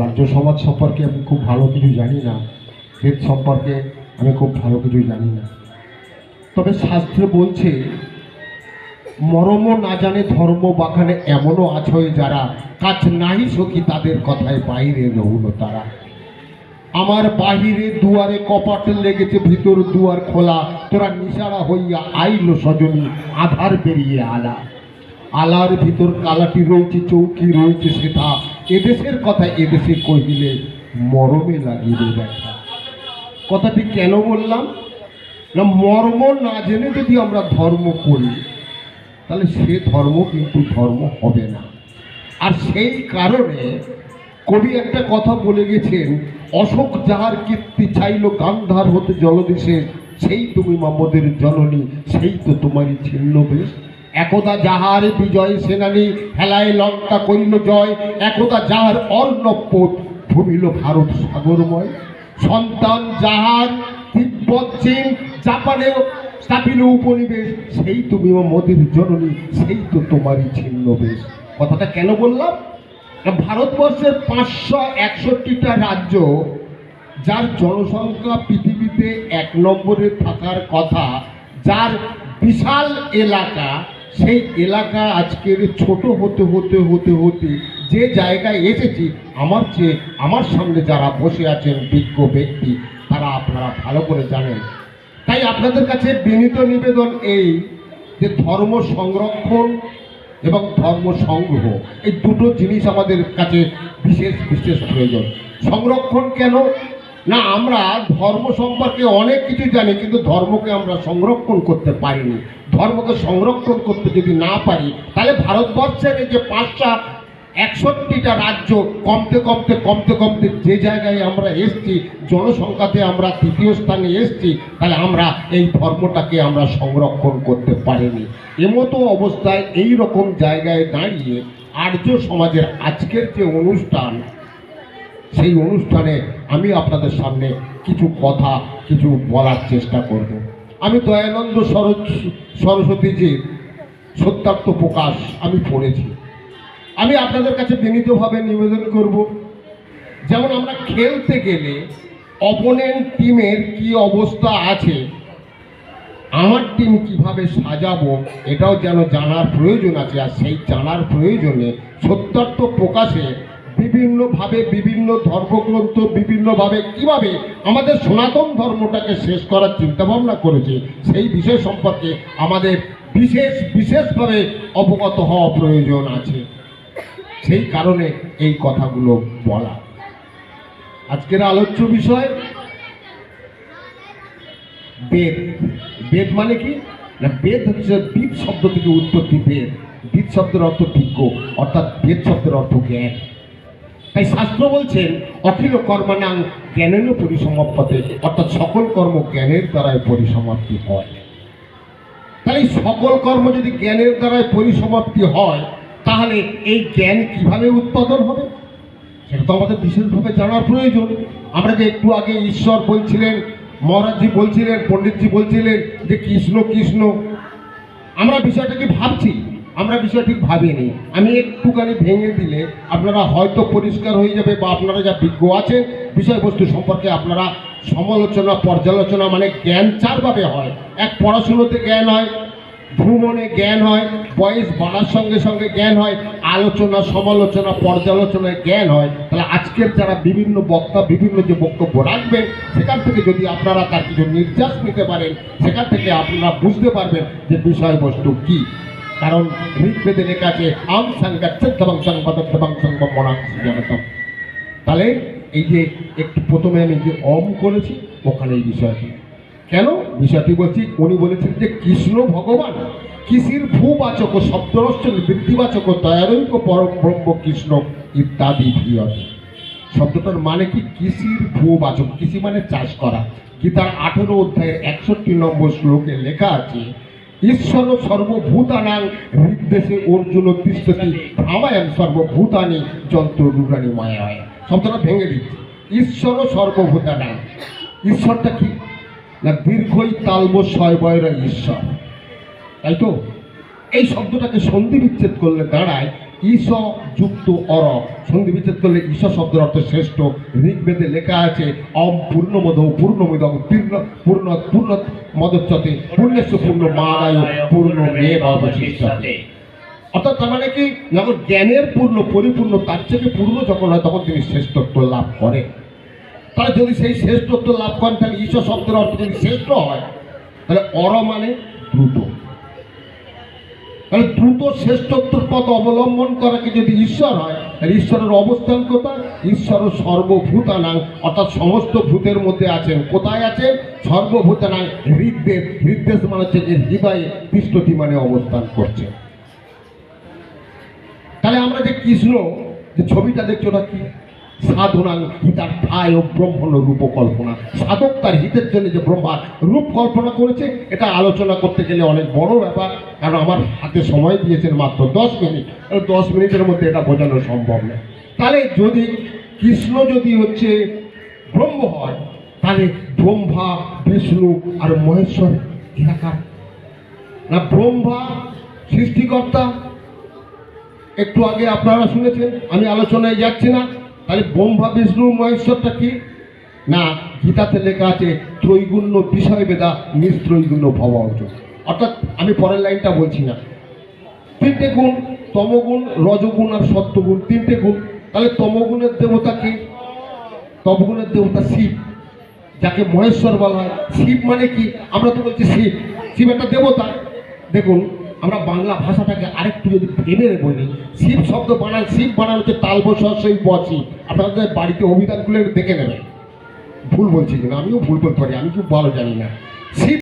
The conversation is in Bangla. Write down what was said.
রাজ্য সমাজ সম্পর্কে আমি খুব ভালো কিছু জানি না বেদ সম্পর্কে আমি খুব ভালো কিছু জানি না। তবে শাস্ত্র বলছে মরমও না জানে ধর্ম বাখানে এমনও আছে যারা, কাজ নাই সখী তাদের কথায় বাইরে রহুল তারা। আমার বাহিরে দুয়ারে কপাট লেগেছে, ভিতর দুয়ার খোলা, তোরা নিশারা হইয়া আইলো সজনী, আধার বেরিয়ে আলা আলার ভিতর কালাটি রয়েছে, চৌকি রয়েছে সেটা এদেশের কথা এদেশে কহিলে মরমে লাগিবে ব্যথা। কথাটি কেন বললাম? না, মর্ম না জেনে যদি আমরা ধর্ম করি, তাহলে সে ধর্ম কিন্তু ধর্ম হবে না। আর সেই কারণে কবি একটা কথা বলে গেছেন, অশোক যাহার কীর্তি চাইল গান্ধার হতে জলদেশে সেই তুমি মামদের জননী, সেই তো তোমারই ছিন্ন বেশ। একদা যাহার বিজয় সেনানী হেলায় লঙ্কা করিল জয়, একদা যাহার অর্ণপোত ভূমিল ভারত সাগরময়। সন্তান যাহার তিব্বত চীন জাপানে স্থাপিল উপনিবেশ, সেই তুমি মোদীর জননী, সেই তো তোমারই ছিন্ন বেশ কথাটা কেন বললাম? ভারতবর্ষের পাঁচশো একষট্টিটা রাজ্য, যার জনসংখ্যা পৃথিবীতে এক নম্বরে থাকার কথা, যার বিশাল এলাকা সেই এলাকা আজকের ছোট হতে হতে হতে হতে যে জায়গায় এসেছি, আমার চেয়ে আমার সামনে যারা বসে আছেন বিজ্ঞ ব্যক্তি, তারা আপনারা ভালো করে জানেন। তাই আপনাদের কাছে বিনীত নিবেদন এই যে ধর্ম সংরক্ষণ এবং ধর্ম সংগ্রহ, এই দুটো জিনিস আমাদের কাছে বিশেষ বিশেষ প্রয়োজন। সংরক্ষণ কেন? না, আমরা ধর্ম সম্পর্কে অনেক কিছু জানি, কিন্তু ধর্মকে আমরা সংরক্ষণ করতে পারিনি। ধর্মকে সংরক্ষণ করতে যদি না পারি, তাহলে ভারতবর্ষের এই যে পাঁচটা, একষট্টিটা রাজ্য কমতে কমতে কমতে কমতে যে জায়গায় আমরা এসছি, জনসংখ্যাতে আমরা তৃতীয় স্থানে এসছি, তাহলে আমরা এই ধর্মটাকে আমরা সংরক্ষণ করতে পারিনি। এমতো অবস্থায় এই রকম জায়গায় দাঁড়িয়ে আর্য সমাজের আজকের যে অনুষ্ঠান সেই অনুষ্ঠানে আমি আপনাদের সামনে কিছু কথা, কিছু বলার চেষ্টা করব। আমি দয়ানন্দ সরজ সরস্বতীজির সত্যার্থ প্রকাশ আমি পড়েছি। আমি আপনাদের কাছে বিনীতভাবে নিবেদন করব, যেমন আমরা খেলতে গেলে অপোনেন্ট টিমের কি অবস্থা আছে, আমার টিম কীভাবে সাজাবো, এটাও যেন জানার প্রয়োজন আছে, আর সেই জানার প্রয়োজনে সত্যার্থ প্রকাশে বিভিন্নভাবে বিভিন্ন ধর্মগ্রন্থ, বিভিন্নভাবে কীভাবে আমাদের সনাতন ধর্মটাকে শেষ করার চিন্তাভাবনা করেছে, সেই বিষয় সম্পর্কে আমাদের বিশেষ, বিশেষভাবে অবগত হওয়া প্রয়োজন আছে। সেই কারণে এই কথাগুলো বলা। আজকের আলোচ্য বিষয়, বেদ। বেদ মানে কি? না, বেদ হচ্ছে বিদ শব্দ থেকে উৎপত্তি বেদ। বিদ শব্দের অর্থ বিজ্ঞ অর্থাৎ বেদ শব্দের অর্থ জ্ঞান। তাই শাস্ত্র বলছেন অখিল কর্মানাং জ্ঞানেন পরিসমাপ্যতে। অর্থাৎ সকল কর্ম জ্ঞানের দ্বারাই পরিসমাপ্তি হয়। তাহলে সকল কর্ম যদি জ্ঞানের দ্বারাই পরিসমাপ্তি হয়, তাহলে এই জ্ঞান কীভাবে উৎপাদন হবে? সেটা তো আমাদের বিশেষভাবে জানার প্রয়োজন। আমরা যে একটু আগে ঈশ্বর বলছিলেন, মহারাজজি বলছিলেন, পণ্ডিতজি বলছিলেন যে কৃষ্ণ কৃষ্ণ। আমরা বিষয়টাকে ভাবছি। আমরা বিষয়টি ভাবিনি। আমি একটুখানি ভেঙে দিলে আপনারা হয়তো পরিষ্কার হয়ে যাবে বা আপনারা যা বিজ্ঞ আছেন, বিষয়বস্তু সম্পর্কে আপনারা সমালোচনা, পর্যালোচনা মানে জ্ঞান চারভাবে হয়। এক পড়াশুনোতে জ্ঞান হয়, ভ্রমণে জ্ঞান হয়, বয়স বাড়ার সঙ্গে সঙ্গে জ্ঞান হয়, আলোচনা, সমালোচনা, পর্যালোচনায় জ্ঞান হয়। তাহলে আজকের যারা বিভিন্ন বক্তা, বিভিন্ন যে বক্তব্য রাখবেন, সেখান থেকে যদি আপনারা তার কিছু নির্যাস নিতে পারেন, সেখান থেকে আপনারা বুঝতে পারবেন যে বিষয়বস্তু কী। কারণ ঋগ্বেদে লেখা আছে, আম সংজ্ঞাচ্ছেদং সংবাদং জানতম তাহলে এই যে একটু প্রথমে আমি যে অম করেছি, ওখানে এই বিষয়টি। কেন? বিষয়টি বলছি, উনি বলেছেন যে কৃষ্ণ ভগবান কৃষির ভূবাচক ও শব্দরস্য বৃদ্ধিবাচক ও দয়ারৈক, পরম ব্রহ্ম, কৃষ্ণ ইত্যাদি শব্দটার মানে কি? কৃষির ভূবাচক। কৃষি মানে চাষ করা। গীতার আঠেরো অধ্যায়ের একষট্টি নম্বর শ্লোকে লেখা আছে ঈশ্বর সর্বভূতানাং হৃদ্দেশে অর্জুন তিষ্ঠতি। রামায়ণ সর্বভূতানি যন্ত্র রূপানি মায়া শব্দটা ভেঙে দিচ্ছে। ঈশ্বর সর্বভূতানাং। ঈশ্বরটা কি? না দীর্ঘই তালব ছয় বয়রা ঈশ্বর। তাই তো? এই শব্দটাকে সন্ধি বিচ্ছেদ করলে দাঁড়ায় ঈশ যুক্ত অর সন্ধি বিচ্ছেদ করলে ঈশ শব্দের অর্থ শ্রেষ্ঠ। ঋগ্বেদে লেখা আছে, অম পূর্ণমদ পূর্ণমিদম পূর্ণ পূর্ণ পূর্ণ মদচ্যতে পূর্ণেশ পূর্ণ মাদায় পূর্ণ মেয়ে অবশিষ্টতে। অর্থাৎ তার মানে কি? যখন জ্ঞানের পূর্ণ, পরিপূর্ণ, তার থেকে পূর্ণ যখন হয়, তখন তিনি শ্রেষ্ঠত্ব লাভ করে তাহলে যদি সেই শ্রেষ্ঠত্ব লাভ করেন, তাহলে ঈশ্বর শব্দের অর্থ যদি শ্রেষ্ঠ হয়, তাহলে অর মানে দ্রুত। তাহলে দ্রুত শ্রেষ্ঠত্বর পথ অবলম্বন করাকে যদি ঈশ্বর হয়, তাহলে ঈশ্বরের অবস্থান কোথায়? ঈশ্বর সর্বভূতানাং, অর্থাৎ সমস্ত ভূতের মধ্যে আছেন। কোথায় আছেন? সর্বভূতানাং হৃদদেশ হৃদদেশ মানে হচ্ছে যে হৃদয়ে পৃষ্ঠটি মানে অবস্থান করছে। তাহলে আমরা যে কৃষ্ণ, যে ছবিটা দেখছি ওটা কি? সাধনাং হিতার ঠায় ও ব্রহ্মণ রূপকল্পনা। সাধক তার হিতের জন্য যে ব্রহ্মার রূপ কল্পনা করেছে, এটা আলোচনা করতে গেলে অনেক বড় ব্যাপার। কারণ আমার হাতে সময় দিয়েছেন মাত্র দশ মিনিট। দশ মিনিটের মধ্যে এটা বোঝানো সম্ভব না। তাহলে যদি কৃষ্ণ যদি হচ্ছে ব্রহ্ম হয়, তাহলে ব্রহ্মা, বিষ্ণু আর মহেশ্বর এলাকার না ব্রহ্মা সৃষ্টিকর্তা? একটু আগে আপনারা শুনেছেন, আমি আলোচনায় যাচ্ছি না। তাহলে ব্রহ্মা, বিষ্ণু, মহেশ্বরটা কি? না, গীতাতে লেখা আছে ত্রৈগুণ্য বিষয় বেদা নিস্ত্রৈগুণ্য ভব অর্জুন। অর্থাৎ আমি পরের লাইনটা বলছি না। তিনটে গুণ, তমগুণ, রজগুণ আর সত্যগুণ, তিনটে গুণ। তাহলে তমগুণের দেবতা কি? তমগুণের দেবতা শিব। যাকে মহেশ্বর বলা হয়। শিব মানে কি? আমরা তো বলছি শিব। শিব একটা দেবতা। দেখুন আমরা বাংলা ভাষাটাকে আরেকটু যদি ভেবে বলি, শিব শব্দ বানান, শিব বানান হচ্ছে তালব সেই বসি আপনাদের বাড়িতে অভিধানগুলো দেখে নেবেন। ভুল বলছি কিনা? আমিও ভুল করতে পারি, আমি খুব ভালো জানি না। শিব